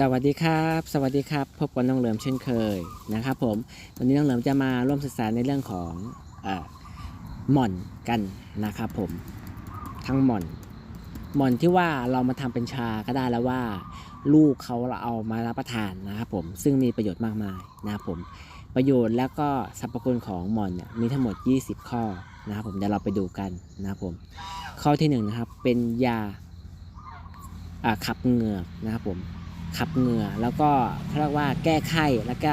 สวัสดีครับ สวัสดีครับพบกับน้องเหลิมเช่นเคยนะครับผมวันนี้น้องเหลิมจะมาร่วมศึกษาในเรื่องของอหม่อนกันนะครับผมทั้งหม่อนหม่อนที่ว่าเรามาทำเป็นชาก็ได้แล้วว่า ลูกเขาเราเอามารับประทานนะครับผมซึ่งมีประโยชน์มากมายนะครับผมประโยชน์แล้วก็สรรพคุณของหม่อนเนี่ยมีทั้งหมด 20 ข้อนะครับผมเดี๋ยวเราไปดูกันนะครับผมข้อที่หนึ่งนะครับเป็นยาอ่าขับเหงื่อนะครับผม ขับเหงื่อ แล้วก็เขาเรียกว่าแก้ไข้แล้วก็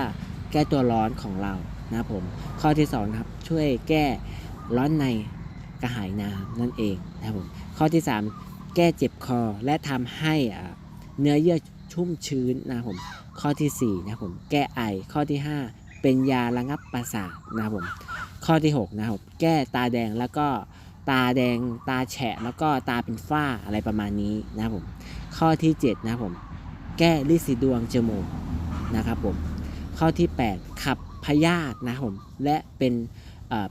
แก้ตัวร้อนของเรานะครับผมข้อที่สองนะครับช่วยแก้ร้อนในกระหายน้ำนั่นเองนะครับผมข้อที่สามแก้เจ็บคอและทำให้อ่าเนื้อเยื่อชุ่มชื้นนะครับผมข้อที่สี่นะครับผมแก้ไอข้อที่ห้าเป็นยาระงับประสาทนะครับผมข้อที่หกนะครับผมแก้ตาแดงแล้วก็ตาแดงตาแฉะแล้วก็ตาเป็นฝ้าอะไรประมาณนี้นะครับผมข้อที่เจ็ดนะครับผม แก้ลิสีดวงจมูกนะครับผมข้อที่ 8 ขับพยาธินะผมและเป็น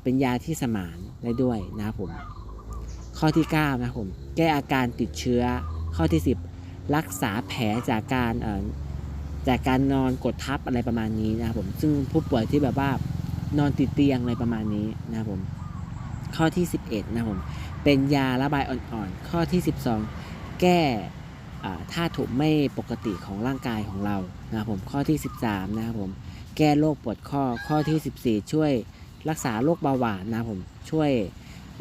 เป็นยาที่สมานได้ด้วยนะครับผมข้อที่9นะผมแก้อาการติดเชื้อข้อที่ 10 รักษาแผลจากการเออจากการนอนกดทับอะไรประมาณนี้นะครับผมซึ่งผู้ป่วยที่แบบว่านอนติดเตียงอะไรประมาณนี้นะครับผมข้อที่ 11 นะผมเป็นยาระบายอ่อนๆ ข้อที่ 12 แก้ ธาตุไม่ปกติของร่างกายของเรานะครับผมข้อที่ 13นะครับผมแก้โรคปวดข้อข้อที่ 14 ช่วยรักษาโรคเบาหวานนะครับผมช่วย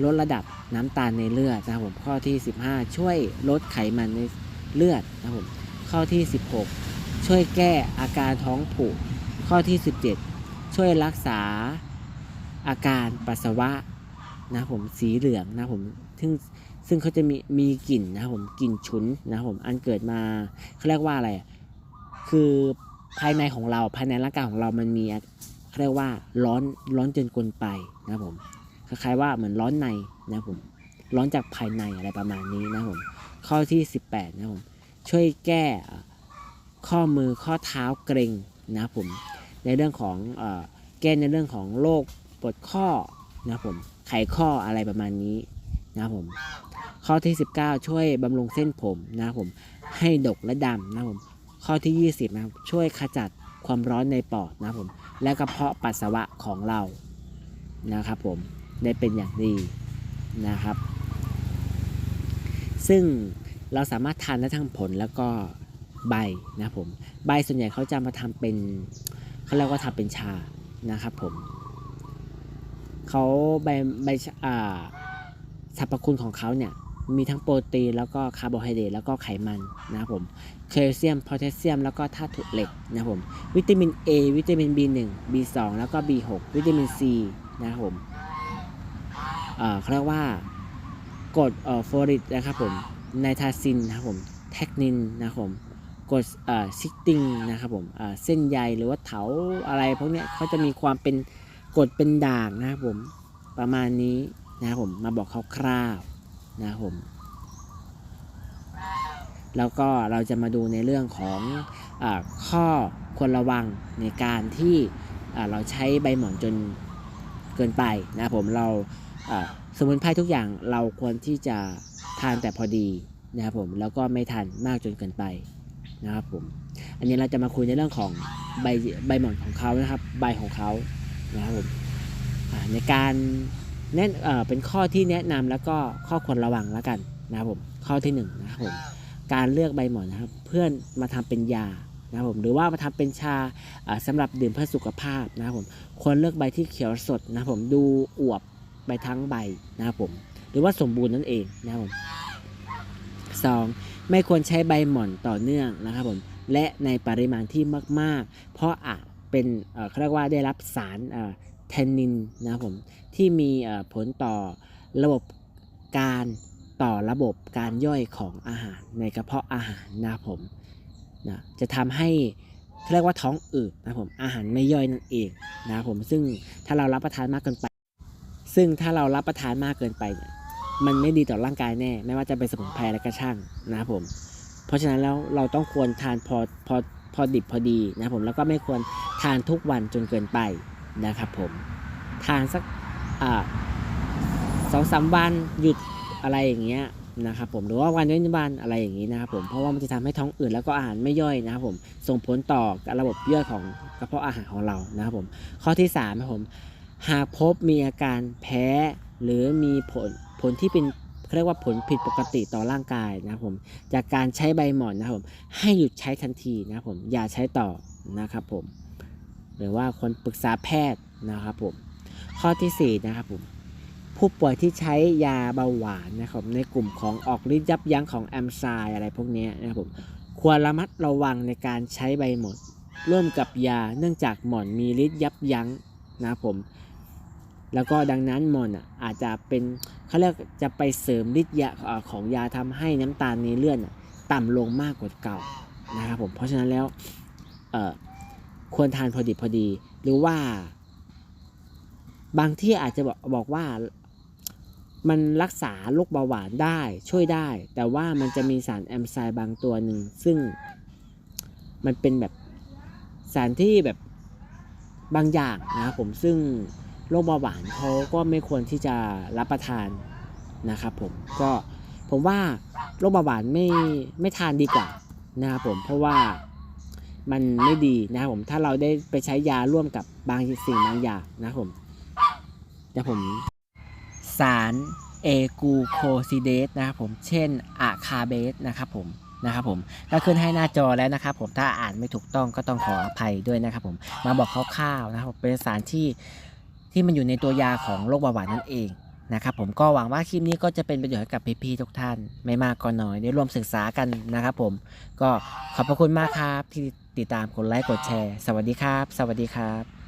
ลดระดับน้ำตาลในเลือดนะครับผมข้อที่ 15 ช่วยลดไขมันในเลือดนะครับผมข้อที่ 16 ช่วยแก้อาการท้องผูกข้อที่ 17 ช่วยรักษาอาการปัสสาวะ นะผมสีเหลืองนะผมซึ่งซึ่งเขาจะมีมีกลิ่นนะผมกลิ่นฉุนนะผมอันเกิดมาเขาเรียกว่าอะไร คือภายในของเราภายในร่างกายของเรามันมีเขาเรียกว่าร้อนร้อนจนเกลนไปนะผมคล้ายๆว่าเหมือนร้อนในนะผมร้อนจากภายในอะไรประมาณนี้นะผมข้อที่ 18นะผมช่วยแก้ข้อมือข้อเท้าเกร็งนะผมในเรื่องของอแก้ในเรื่องของโรคปวดข้อ นะผมไขข้ออะไรประมาณนี้นะผมข้อที่ 19 ช่วยบำรุงเส้นผมนะผมให้ดกและดำนะผมข้อที่ 20นะครับช่วยขจัดความร้อนในปอดนะผมและกระเพาะปัสสาวะของเรานะครับผมได้เป็นอย่างดีนะครับ ซึ่งเราสามารถทานได้ทั้งผลแล้วก็ใบนะผมใบส่วนใหญ่เขาจะมาทำเป็นเขาเรียกว่าทำเป็นชานะครับผม เขาใบใบอ่าสรรพคุณของเขาเนี่ยมีทั้งโปรตีนแล้วก็คาร์โบไฮเดรตแล้วก็ไขมันนะครับผมแคลเซียมโพแทสเซียมแล้วก็ธาตุเหล็กนะครับผมวิตามิน A วิตามิน B1 B2 แล้วก็ B6 วิตามิน C นะครับผมเออเขาเรียกว่ากรดออโฟลิกนะครับผมไนทาซินนะครับผมแทคนินนะครับผมกรดอ่อซิกติงนะครับผมเส้นใยหรือว่าเถาอะไรพวกนี้เขาจะมีความเป็น กดเป็นด่างนะครับผมประมาณนี้นะครับผมมาบอกคร่าวๆนะครับผมแล้วก็เราจะมาดูในเรื่องของอข้อควรระวังในการที่เราใช้ใบหมอนจนเกินไปนะครับผมเราอ่าสมุนไพรทุกอย่างเราควรที่จะทานแต่พอดีนะครับผมแล้วก็ไม่ทานมากจนเกินไปนะครับผมอันนี้เราจะมาคุยในเรื่องของใบใบหมอนของเขานะครับ ใบของเขา นะครับผมในการแน่นเป็นข้อที่แนะนำแล้วก็ข้อควรระวังแล้วกันนะครับผมข้อที่1นงนะครับผมการเลือกใบหมอนนะครับเพื่อนมาทำเป็นยานะครับผมหรือว่ามาทำเป็นชาอ่าสำหรับดื่มเพื่อสุขภาพนะครับผมควรเลือกใบที่เขียวสดนะครับผมดูอวบไปทั้งใบนะครับผมหรือว่าสมบูรณ์นั่นเองนะครับผมสองไม่ควรใช้ใบหม่อนต่อเนื่องนะครับผมและในปริมาณที่มาก ๆ เพราะอาจ เป็นเขาเรียกว่าได้รับสารเอ่อแทนนินนะครับผมที่มีผลต่อระบบการต่อระบบการย่อยของอาหารในกระเพาะอาหารนะครับผมนะจะทำให้เรียกว่าท้องอืดนะครับผมอาหารไม่ย่อยนั่นเองนะครับผมซึ่งถ้าเรารับประทานมากเกินไป ซึ่งถ้าเรารับประทานมากเกินไปเนี่ยมันไม่ดีต่อร่างกายแน่ ไม่ว่าจะเป็นสมุนไพรอะไรก็ช่างนะครับผมเพราะฉะนั้นแล้วเราต้องควรทานพอพอพอดิบพอดีนะครับผมแล้วก็ไม่ควร ทานทุกวันจนเกินไปนะครับผมทานสักสองสามวันหยุดอะไรอย่างเงี้ยนะครับผมหรือว่าวันเว้นวันอะไรอย่างนี้นะครับผมเพราะว่ามันจะทำให้ท้องอืดแล้วก็อาหารไม่ย่อยนะครับผมส่งผลต่อระบบย่อยของกระเพาะอาหารของเรานะครับผมข้อที่3นะครับผมหากพบมีอาการแพ้ หรือมีผลผลที่เป็นเขาเรียกว่าผลผิดปกติต่อร่างกายนะครับผมจากการใช้ใบหมอนนะครับผมให้หยุดใช้ทันทีนะครับผมอย่าใช้ต่อนะครับผม หรือว่าคนปรึกษาแพทย์นะครับผมข้อที่สี่นะครับผมผู้ป่วยที่ใช้ยาเบาหวานนะครับในกลุ่มของออกฤทธิ์ยับยั้งของแอมไซอะไรพวกนี้นะครับผมควรระมัดระวังในการใช้ใบหมด ร่วมกับยาเนื่องจากหมอนมีฤทธิ์ยับยั้งนะครับผมแล้วก็ดังนั้นหมอนอาจจะเป็นเขาเรียกจะไปเสริมฤทธิ์ยาของยาทำให้น้ำตาลในเลือดต่ำลงมากกว่าเก่านะครับผมเพราะฉะนั้นแล้วเอ่อ ควรทานพอดีพอดี หรือว่า บางที่อาจจะบอกบอกว่ามันรักษาโรคเบาหวานได้ช่วยได้ แต่ว่ามันจะมีสารแอมไซบางตัวหนึ่ง ซึ่งมันเป็นแบบสารที่แบบบางอย่างนะครับผมซึ่งโรคเบาหวานเขาก็ไม่ควรที่จะรับประทานนะครับผมก็ผมว่าโรคเบาหวานไม่ไม่ทานดีกว่านะครับผมเพราะว่า มันไม่ดีนะครับผมถ้าเราได้ไปใช้ยาร่วมกับบางสิ่งบางอย่างนะครับผมเดี๋ยวผมสารเอกูโคซิเดสนะครับผมเช่นอะคาเบสนะครับผมนะครับผมก็ขึ้นให้หน้าจอแล้วนะครับผมถ้าอ่านไม่ถูกต้องก็ต้องขออภัยด้วยนะครับผมมาบอกคร่าวๆนะครับเป็นสารที่ที่มันอยู่ในตัวยาของโรคเบาหวานนั่นเองนะครับผมก็หวังว่าคลิปนี้ก็จะเป็นประโยชน์กับพี่ๆทุกท่าน ไม่มากก็น้อยได้ร่วมศึกษากันนะครับผมก็ขอบพระคุณมากครับที่ ติดตามกดไลค์กดแชร์ สวัสดีครับ สวัสดีครับ